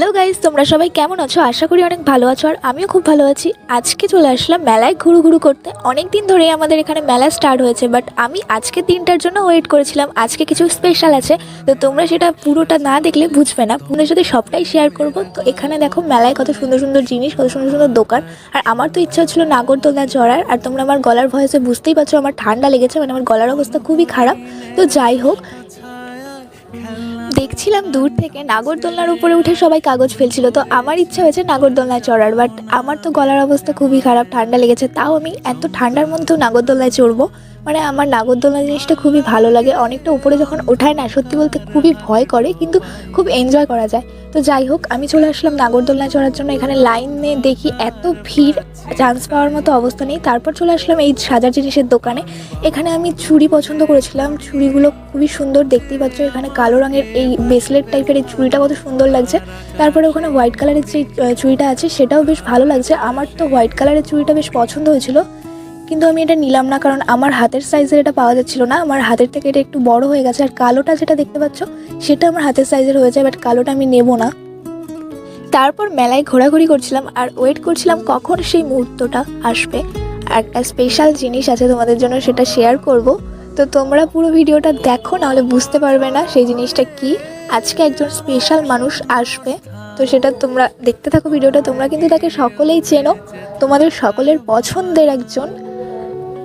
Hello guys তোমরা সবাই কেমন আছো? আশা করি অনেক ভালো আছো আর আমিও খুব ভালো আছি। আজকে চলে আসলাম মেলায় ঘুরু ঘুরু করতে। অনেক দিন ধরেই আমাদের এখানে মেলা স্টার্ট হয়েছে বাট আমি আজকে দিনটার জন্য ওয়েট করেছিলাম। আজকে কিছু স্পেশাল আছে, তো তোমরা সেটা পুরোটা না দেখলে বুঝবে না। পুরো সাথে সবটাই শেয়ার করব। তো এখানে দেখো মেলায় কত সুন্দর সুন্দর জিনিস, কত সুন্দর সুন্দর দোকান। আর আমার তো ইচ্ছা হচ্ছিল নাগরদোলনা চড়ার আর তোমরা আমার গলার ভয়েসে বুঝতেই পারছ, আমার ঠান্ডা লেগেছে মানে আমার গলার অবস্থা খুবই খারাপ। তো যাই হোক দেখছিলাম দূর থেকে নাগরদোলনার উপরে উঠে সবাই কাগজ ফেলছিল, তো আমার ইচ্ছা হয়েছে নাগরদোলনায় চড়ার বাট আমার তো গলার অবস্থা খুবই খারাপ, ঠান্ডা লেগেছে, তাও আমি এত ঠান্ডার মধ্যেও নাগরদোলনায় চড়বো। মানে আমার নাগরদোলনা জিনিসটা খুবই ভালো লাগে। অনেকটা উপরে যখন ওঠায় না, সত্যি বলতে খুবই ভয় করে, কিন্তু খুব এনজয় করা যায়। তো যাই হোক, আমি চলে আসলাম নাগরদোলনায় চড়ার জন্য। এখানে লাইনে দেখি এত ভিড় চান্স পাওয়ার মতো অবস্থা নেই। তারপর চলে আসলাম এই সাজার জিনিসের দোকানে। এখানে আমি চুড়ি পছন্দ করেছিলাম। চুড়িগুলো খুবই সুন্দর, দেখতেই পাচ্ছ এখানে কালো রঙের এই ব্রেসলেট টাইপের এই চুড়িটা কত সুন্দর লাগছে। তারপরে ওখানে হোয়াইট কালারের যে চুড়িটা আছে, সেটাও বেশ ভালো লাগছে। আমার তো হোয়াইট কালারের চুড়িটা বেশ পছন্দ হয়েছিল। কিন্তু আমি এটা নিলাম না, কারণ আমার হাতের সাইজের এটা পাওয়া যাচ্ছিল না। আমার হাতের থেকে এটা একটু বড় হয়ে গেছে, আর কালোটা যেটা দেখতে পাচ্ছ, সেটা আমার হাতের সাইজের হয়েছে বাট কালোটা আমি নেব না। তারপর মেলায় ঘোরাঘুরি করছিলাম, আর ওয়েট করছিলাম কখন সেই মুহূর্তটা আসবে। একটা স্পেশাল জিনিস আছে তোমাদের জন্য, সেটা শেয়ার করব। তো তোমরা পুরো ভিডিওটা দেখো, নাহলে বুঝতে পারবে না সেই জিনিসটা কি। আজকে একজন স্পেশাল মানুষ আসবে, তো সেটা তোমরা দেখতে থাকো ভিডিওটা। তোমরা কিন্তু তাকে সকলেই চেনো। তোমাদের সকলের পছন্দের একজন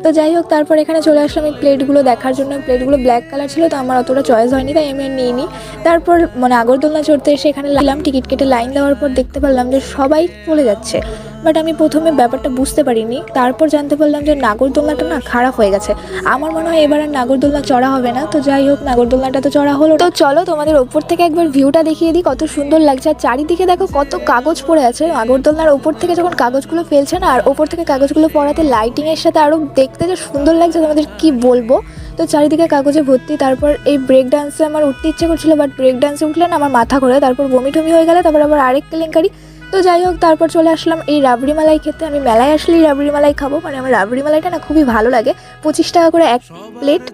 তো যাই হোক, তারপর এখানে চলে আসলাম এই প্লেটগুলো দেখার জন্য। প্লেটগুলো ব্ল্যাক কালার ছিল, তো আমার অতটা চয়েস হয়নি, তাই আমি আর নিইনি। তারপর মানে আগরদোলনা চড়তে এসে এখানে লাগলাম টিকিট কেটে লাইন দেওয়ার পর দেখতে পারলাম যে সবাই চলে যাচ্ছে। বাট আমি প্রথমে ব্যাপারটা বুঝতে পারিনি। তারপর জানতে পারলাম যে নাগরদোলনাটা না খারাপ হয়ে গেছে। আমার মনে হয় এবার আর নাগরদোলনা চড়া হবে না। তো যাই হোক, নাগরদোলনাটা তো চড়া হলো। তো চলো তোমাদের ওপর থেকে একবার ভিউটা দেখিয়ে দিই, কত সুন্দর লাগছে। আর চারিদিকে দেখো কত কাগজ পড়ে আছে। নাগরদোলনার ওপর থেকে যখন কাগজগুলো ফেলছে না, আর ওপর থেকে কাগজগুলো পড়াতে লাইটিংয়ের সাথে আরও দেখতে যে সুন্দর লাগছে, তোমাদের কি বলব? তো চারিদিকে কাগজে ভর্তি, তারপর এই ব্রেক ডান্সে আমার উঠতে ইচ্ছে করছিল বাট ব্রেক ডান্সে উঠলে না আমার মাথা ঘোরে। তারপর বমি টমি হয়ে গেলে, তারপর আবার আরেক কেলেঙ্কারি। তো যাই হোক, তারপর চলে আসলাম এই রাবড়ি মালাই খেতে। আমি মেলায় আসলেই রাবড়ি মালাই খাব মানে আমার রাবড়ি মালাইটা না খুবই ভালো লাগে। পঁচিশ টাকা করে এক প্লেট।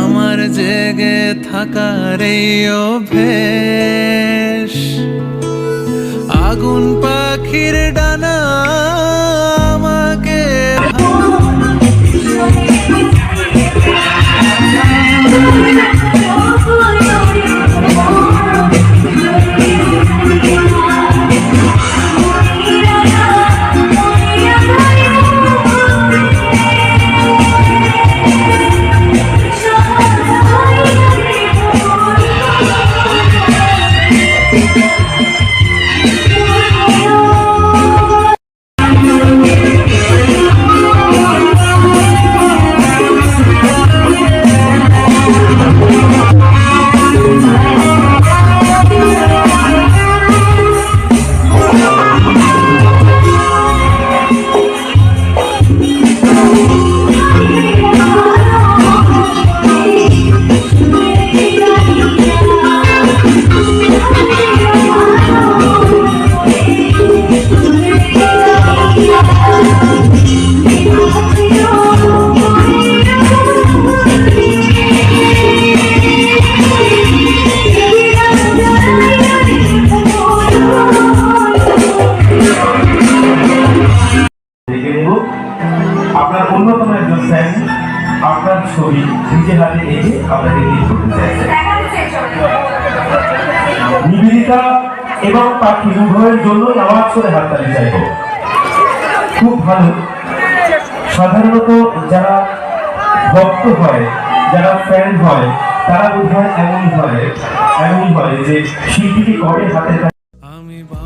আমার জেগে থাকার আগুন পাখির অন্যতম আপনার ছবি নিজে হাতে এঁকে আপনাকে এবং পাখি উভয়ের জন্য আওয়াজ করে হাততালি চাইব। খুব ভালো। সাধারণত যারা ভক্ত হয়, যারা ফ্যান হয়, তারা বোধ হয় এমনই হয় এমনই হয় যে শিল্পীকে কবে হাতে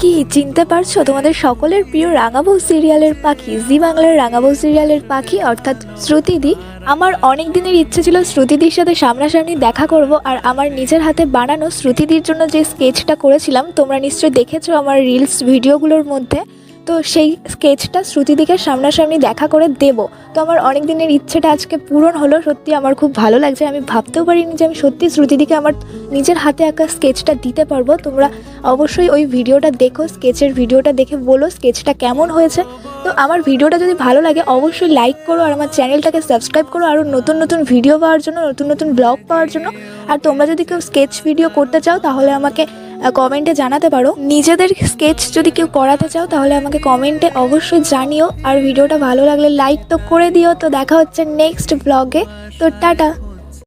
কি, চিনতে পারছ? তোমাদের সকলের প্রিয় রাঙাবৌ সিরিয়ালের পাখি, জি বাংলার রাঙাবৌ সিরিয়ালের পাখি, অর্থাৎ শ্রুতিদি। আমার অনেক দিনের ইচ্ছে ছিল শ্রুতিদির সাথে সামনাসামনি দেখা করব, আর আমার নিজের হাতে বানানো শ্রুতিদির জন্য যে স্কেচটা করেছিলাম, তোমরা নিশ্চয়ই দেখেছ আমার রিলস ভিডিওগুলোর মধ্যে। তো সেই স্কেচটা শ্রুতিদিকে সামনাসামনি দেখা করে দেব। তো আমার অনেক দিনের ইচ্ছেটা আজকে পূরণ হলো। সত্যি আমার খুব ভালো লাগছে। আমি ভাবতেও পারিনি যে আমি সত্যি শ্রুতিদিকে আমার নিজের হাতে আঁকা স্কেচটা দিতে পারব। তোমরা অবশ্যই ওই ভিডিওটা দেখো, স্কেচের ভিডিওটা দেখে বলো স্কেচটা কেমন হয়েছে। তো তো আমার ভিডিওটা যদি ভালো লাগে, অবশ্যই লাইক করো আর আমার চ্যানেলটাকে সাবস্ক্রাইব করো। আরও নতুন নতুন ভিডিও পাওয়ার জন্য, নতুন নতুন ব্লগ পাওয়ার জন্য। আর তোমরা যদি কেউ স্কেচ ভিডিও করতে চাও, তাহলে আমাকে কমেন্টে জানাতে পারো। নিজেদের স্কেচ যদি কেউ করাতে চাও, তাহলে আমাকে কমেন্টে অবশ্যই জানিও। আর ভিডিওটা ভালো লাগলে লাইক তো করে দিও। তো দেখা হচ্ছে নেক্সট ব্লগে তো টাটা।